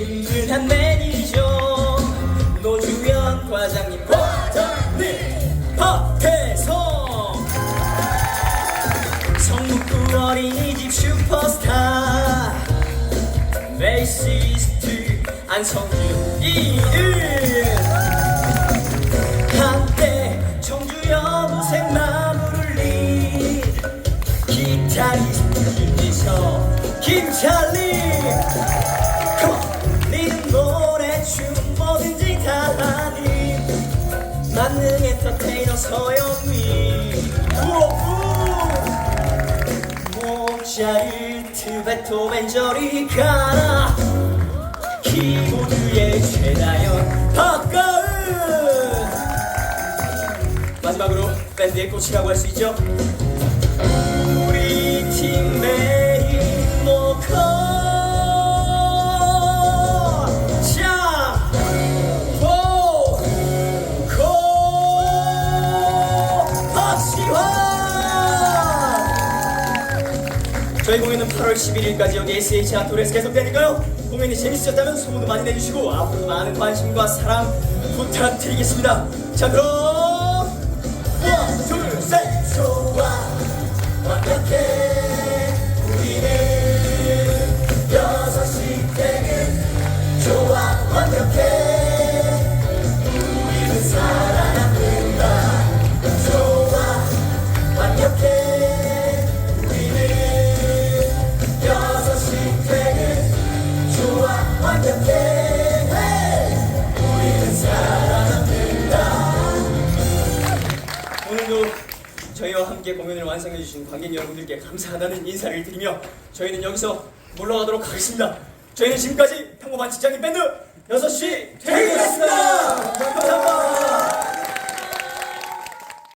든든한 매니저 노주현 과장님. 과장님! 박태성 성북구 어린이집 슈퍼스타 베이시스트 안성준 이은. 한때 청주 여고생 마음을 울린 기타리스트 윤지석 김찰리 니는 노래 춤 뭐든지 다 하니 만능 엔터테이너 서영미. 모차르트 베토벤 저리 가라. 키보드의 최다연 박가은. 마지막으로 밴드의 꽃이라고 할 수 있죠 저희 공연은 8월 11일까지 여기 SH 아토레에서 계속되니까요. 공연이 재밌으셨다면 소문도 많이 내주시고 앞으로도 많은 관심과 사랑 부탁드리겠습니다. 자 그럼 하나 둘셋! 좋아 오늘도 저희와 함께 공연을 완성해주신 관객 여러분들께 감사하다는 인사를 드리며 저희는 여기서 물러가도록 하겠습니다. 저희는 지금까지 평범한 직장인 밴드 6시 퇴근했습니다!